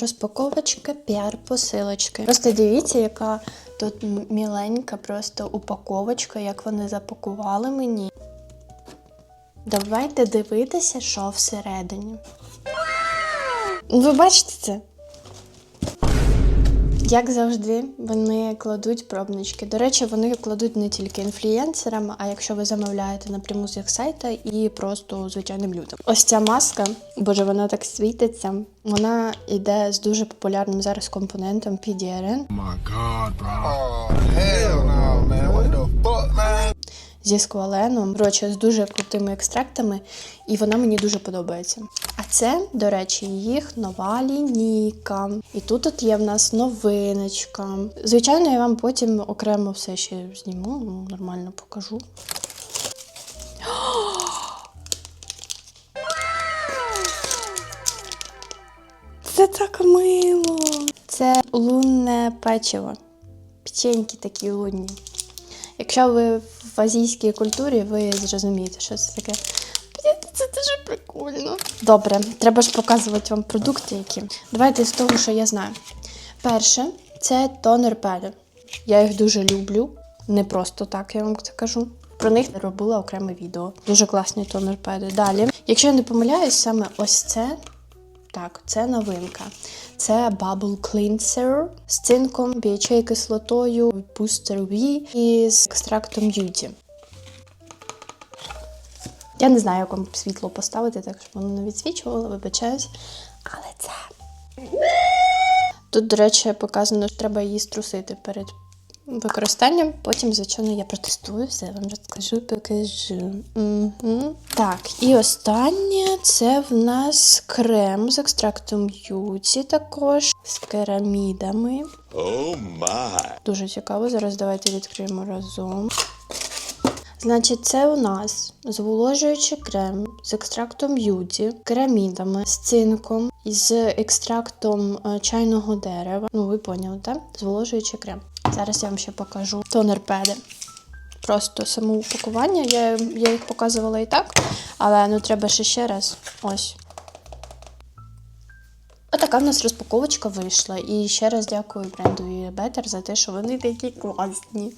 Розпаковочка, піар-посилочки. Просто дивіться, яка тут міленька просто упаковочка, як вони запакували мені. Давайте дивитися, що всередині. Ви бачите це? Як завжди, вони кладуть пробнички. До речі, вони кладуть не тільки інфлюєнсерам, а якщо ви замовляєте напряму з їх сайта і просто звичайним людям. Ось ця маска, боже, вона так світиться. Вона йде з дуже популярним зараз компонентом PDRN my god, bro. Зі скваленом, коротше, з дуже крутими екстрактами, і вона мені дуже подобається. А це, до речі, їх нова лінійка. І тут от є в нас новиночка. Звичайно, я вам потім окремо все ще зніму, ну, нормально покажу. Це так мило. Це лунне печиво. Печеньки такі лунні. Якщо ви в азійській культурі, ви зрозумієте, що це таке. Це дуже прикольно. Добре, треба ж показувати вам продукти, які. Давайте з того, що я знаю. Перше, це тонер педи. Я їх дуже люблю. Не просто так, я вам це кажу. Про них робила окреме відео. Дуже класні тонер педи. Далі, якщо я не помиляюсь, саме ось це так, це новинка. Це Bubble Cleanser з цинком, BHA кислотою, Booster V і з екстрактом Beauty. Я не знаю, як вам світло поставити, так щоб воно не відсвічувало, вибачаюсь. Але це. Тут, до речі, показано, що треба її струсити перед використанням. Потім, звичайно, я протестую все, вам розкажу, покажу. Угу. Так, і останнє це в нас крем з екстрактом Юці, також з керамідами. Oh my. Дуже цікаво. Зараз давайте відкриємо разом. Значить, це у нас зволожуючий крем з екстрактом юті, керамідами, з цинком з екстрактом е, чайного дерева. Ну, ви поняли, так? Зволожуючий крем. Зараз я вам ще покажу тонер педи. Просто само упакування. Я, я їх показувала і так, але ну треба ще ще раз. Ось. Отака в нас розпаковочка вийшла. І ще раз дякую бренду Better за те, що вони такі класні.